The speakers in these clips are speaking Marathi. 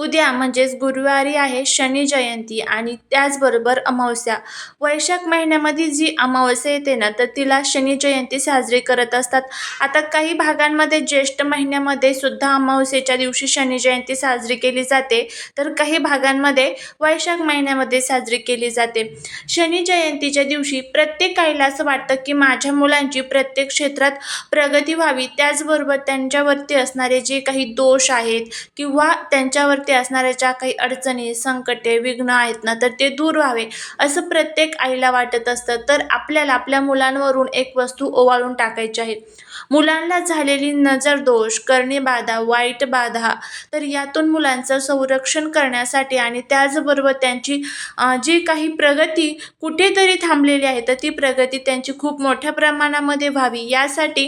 उद्या म्हणजेच गुरुवारी आहे शनी जयंती आणि त्याचबरोबर अमावस्या. वैशाख महिन्यामध्ये जी अमावस्या येते ना तर तिला शनी जयंती साजरी करत असतात. आता काही भागांमध्ये ज्येष्ठ महिन्यामध्ये सुद्धा अमावस्येच्या दिवशी शनी जयंती साजरी केली जाते. तर काही भागांमध्ये वैशाख महिन्यामध्ये साजरी केली जाते. शनी जयंतीच्या दिवशी प्रत्येक आईला असं वाटतं की माझ्या मुलांची प्रत्येक क्षेत्रात प्रगती व्हावी. त्याचबरोबर त्यांच्यावरती असणारे जे काही दोष आहेत किंवा त्यांच्यावरती असणाऱ्या ज्या काही अडचणी संकटे विघ्न आहेत ना तर ते दूर व्हावे. असं प्रत्येक आईला वाटत असतं. तर आपल्याला आपल्या मुलांवरून एक वस्तू ओवाळून टाकायची आहे. मुलांना झालेली नजर दोष करणे बाधा वाईट बाधा तर यातून मुलांचं संरक्षण करण्यासाठी आणि त्याचबरोबर त्यांची जी काही प्रगती कुठेतरी थांबलेली आहे तर ती प्रगती त्यांची खूप मोठ्या प्रमाणामध्ये व्हावी. यासाठी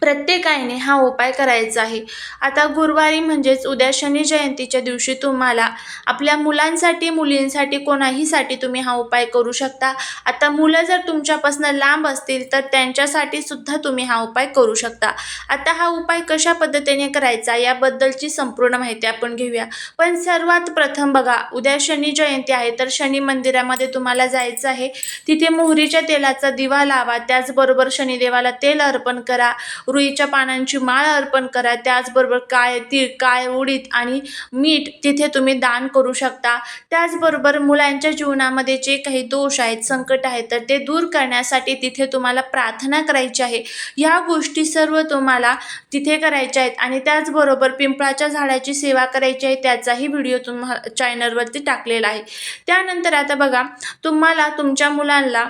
प्रत्येकाने हा उपाय करायचा आहे. आता गुरुवारी म्हणजेच उद्या शनी जयंतीच्या दिवशी तुम्हाला आपल्या मुलांसाठी मुलींसाठी कोणाहीसाठी तुम्ही हा उपाय करू शकता. आता मुलं जर तुमच्यापासून लांब असतील तर त्यांच्यासाठी सुद्धा तुम्ही हा उपाय करू शकता. आता हा उपाय कशा पद्धतीने करायचा याबद्दलची संपूर्ण माहिती आपण घेऊया. पण सर्वात प्रथम बघा उद्या शनी जयंती आहे तर शनी मंदिरामध्ये तुम्हाला जायचं आहे. तिथे मोहरीच्या तेलाचा दिवा लावा त्याचबरोबर शनिदेवाला तेल अर्पण करा. रुईच्या पानांची माळ अर्पण करा. त्याचबरोबर काय तीळ काय उडीद आणि मीठ तिथे तुम्ही दान करू शकता. त्याचबरोबर मुलांच्या जीवनामध्ये जे काही दोष आहेत संकट आहेत तर ते दूर करण्यासाठी तिथे तुम्हाला प्रार्थना करायची आहे. ह्या गोष्टी सर्व तुम्हाला तिथे करायच्या आहेत आणि त्याचबरोबर पिंपळाच्या झाडाची सेवा करायची आहे त्याचाही व्हिडिओ तुम्हा चॅनलवरती टाकलेला आहे. त्यानंतर आता बघा तुम्हाला तुमच्या मुलांना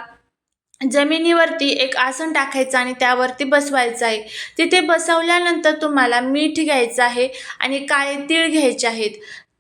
जमिनीवरती एक आसन टाकायचं आणि त्यावरती बसवायचं आहे. तिथे बसवल्यानंतर तुम्हाला मीठ घ्यायचं आहे आणि काळे तीळ घ्यायचे आहेत.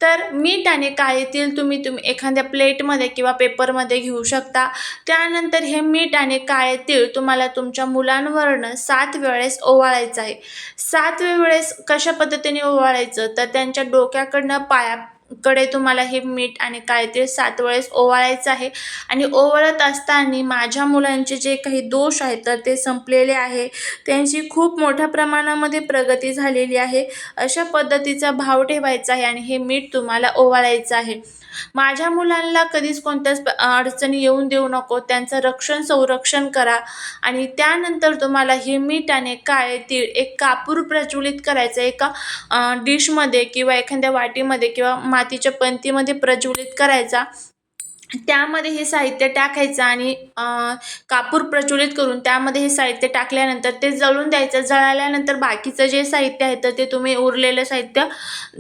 तर मीठ आणि काळे तीळ तुम्ही तुम्ही एखाद्या प्लेटमध्ये किंवा पेपरमध्ये घेऊ शकता. त्यानंतर हे मीठ आणि काळे तीळ तुम्हाला तुमच्या मुलांवरनं सात वेळेस ओवाळायचं आहे. सात वेळेस कशा पद्धतीने ओवाळायचं? तर त्यांच्या डोक्याकडनं पाया कडे तुम्हाला हे मीठ आणि काय ते सात वेळेस ओवाळायचं आहे. आणि ओवाळत असताना माझ्या मुलांचे जे काही दोष आहेत तर ते संपलेले आहे. त्यांची खूप मोठ्या प्रमाणामध्ये प्रगती झालेली आहे. अशा पद्धतीचा भाव ठेवायचा आहे आणि हे मीठ तुम्हाला ओवाळायचं आहे. माझ्या मुलांना कधीच कोणत्याच अडचणी येऊन देऊ नको. त्यांचं रक्षण संरक्षण करा. आणि त्यानंतर तुम्हाला हे मीठ आणि काळे तीळ एक कापूर प्रज्वलित करायचं एका डिशमध्ये किंवा एखाद्या वाटीमध्ये किंवा मातीच्या पंतीमध्ये प्रज्वलित करायचा. त्यामध्ये हे साहित्य टाकायचं आणि कापूर प्रज्वलित करून त्यामध्ये हे साहित्य टाकल्यानंतर ते जळून द्यायचं. जळाल्यानंतर बाकीचं जे साहित्य आहे तर ते तुम्ही उरलेलं साहित्य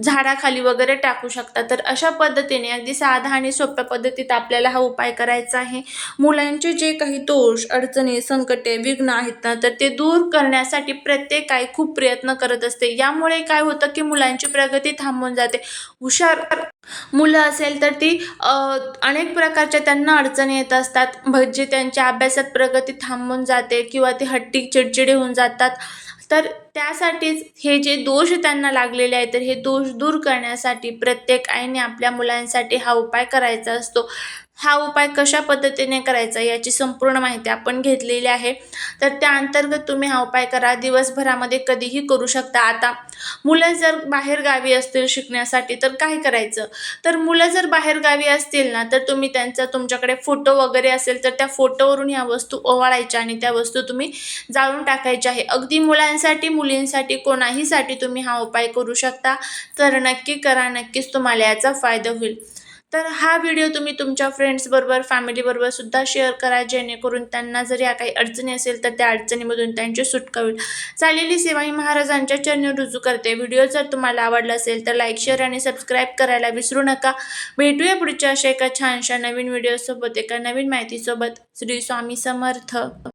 झाडाखाली वगैरे टाकू शकता. तर अशा पद्धतीने अगदी साधा आणि सोप्या पद्धतीत आपल्याला हा उपाय करायचा आहे. मुलांचे जे काही दोष अडचणी संकटे विघ्न आहेत ना तर ते दूर करण्यासाठी प्रत्येक आई खूप प्रयत्न करत असते. यामुळे काय होतं की मुलांची प्रगती थांबून जाते. हुशार मुलं असेल तर ती अनेक प्रकारच्या त्यांना अडचणी येत असतात. जे त्यांच्या अभ्यासात प्रगती थांबून जाते किंवा ते हट्टी चिडचिडे होऊन जातात. तर त्यासाठीच हे जे दोष त्यांना लागलेले आहेत तर हे दोष दूर करण्यासाठी प्रत्येक आईने आपल्या मुलांसाठी हा उपाय करायचा असतो. हा उपाय कशा पद्धतीने करायचा याची संपूर्ण माहिती आपण घेतलेली आहे. तर त्या अंतर्गत तुम्ही हा उपाय करा. दिवसभरामध्ये कधीही करू शकता. आता मुलं जर बाहेर गावी असतील शिकण्यासाठी तर काय करायचं? तर मुलं जर बाहेर गावी असतील ना तर तुम्ही त्यांचा तुमच्याकडे फोटो वगैरे असेल तर त्या फोटोवरून ह्या वस्तू ओवाळायच्या आणि त्या वस्तू तुम्ही जाळून टाकायच्या आहे. अगदी मुलांसाठी मुलींसाठी कोणाहीसाठी तुम्ही हा उपाय करू शकता तर नक्की करा नक्कीच तुम्हाला याचा फायदा होईल. तर हा व्हिडिओ तुम्ही तुमच्या फ्रेंड्सबरोबर फॅमिलीबरोबर सुद्धा शेअर करा जेणेकरून त्यांना जर या काही अडचणी असेल तर त्या अडचणीमधून त्यांची सुटका होईल. चालेली ही महाराजांच्या चरणी रुजू करते. व्हिडिओ जर तुम्हाला आवडला असेल तर लाईक शेअर आणि सबस्क्राईब करायला विसरू नका. भेटूया पुढच्या अशा एका छानशा नवीन व्हिडिओसोबत एका नवीन माहितीसोबत. श्री स्वामी समर्थ.